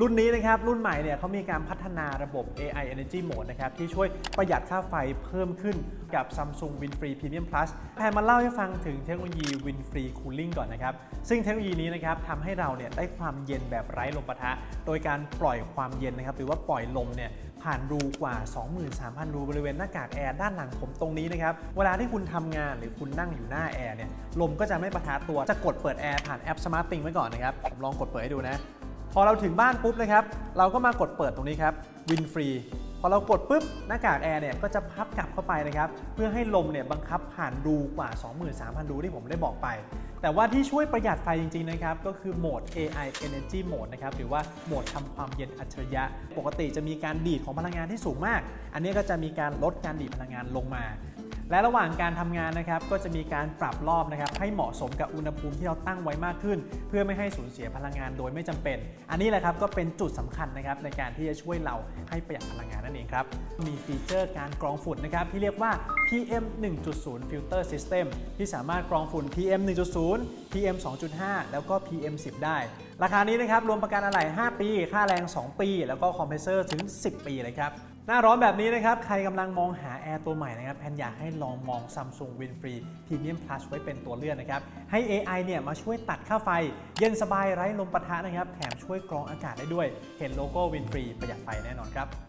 รุ่นนี้นะครับรุ่นใหม่เนี่ยเขามีการพัฒนาระบบ AI Energy Mode นะครับที่ช่วยประหยัดค่าไฟเพิ่มขึ้นกับ Samsung WinFree Premium Plus แพนมาเล่าให้ฟังถึงเทคโนโลยี WinFree Cooling ก่อนนะครับ ซึ่งเทคโนโลยีนี้นะครับทำให้เราเนี่ยได้ความเย็นแบบไร้ลมปะทะ โดยการปล่อยความเย็นนะครับหรือว่าปล่อยลมเนี่ยผ่านรูกว่า 23,000 รูบริเวณหน้ากากแอร์ด้านหลังผมตรงนี้นะครับ เวลาที่คุณทำงานหรือคุณนั่งอยู่หน้าแอร์เนี่ย ลมก็จะไม่ปะทะตัว จะกดเปิดแอร์ผ่านแอป Smart Thing ไว้ก่อนนะครับ ผมลองกดเปิดให้ดูนะ อเราถึงบ้านปุ๊บนะครับ เราก็มากดเปิดตรงนี้ครับวินฟรีพอเรากดปุ๊บหน้ากากแอร์เนี่ยก็จะพับกลับเข้าไปนะครับ เพื่อให้ลมเนี่ยบังคับผ่านรูกว่า 23,000 รูที่ผมได้บอกไป แต่ว่าที่ช่วยประหยัดไฟจริง ๆ นะครับ ก็คือโหมด AI Energy Mode นะครับ หรือว่าโหมดทำความเย็นอัจฉริยะ ปกติจะมีการดีดของพลังงานที่สูงมาก อันนี้ก็จะมีการลดการดีดพลังงานลงมา และระหว่างการทำงานนะครับก็จะมีการปรับรอบนะครับให้เหมาะสมกับอุณหภูมิที่เราตั้งไว้มากขึ้น เพื่อไม่ให้สูญเสียพลังงานโดยไม่จำเป็น อันนี้แหละครับก็เป็นจุดสำคัญนะครับในการที่จะช่วยเราให้ประหยัดพลังงานนั่นเองครับมีฟีเจอร์การกรองฝุ่นนะครับที่เรียกว่า PM 1.0 Filter System ที่สามารถกรองฝุ่น PM 1.0 PM 2.5 แล้วก็ PM 10 ได้ ราคานี้นะครับรวมประกันอะไหล่5 ปี ค่าแรง 2 ปี แล้วก็คอมเพรสเซอร์ถึง 10 ปีเลยครับ หน้าร้อนแบบนี้นะครับ ใครกำลังมองหาแอร์ตัวใหม่นะครับแพนอยากให้ลองมอง Samsung WinFree Premium Plus ไว้เป็นตัวเลือกนะครับ ให้ AI เนี่ยมาช่วยตัดค่าไฟ เย็นสบายไร้ลมปะทะนะครับ แถมช่วยกรองอากาศได้ด้วย เห็นโลโก้ WinFree ประหยัดไฟแน่นอนครับ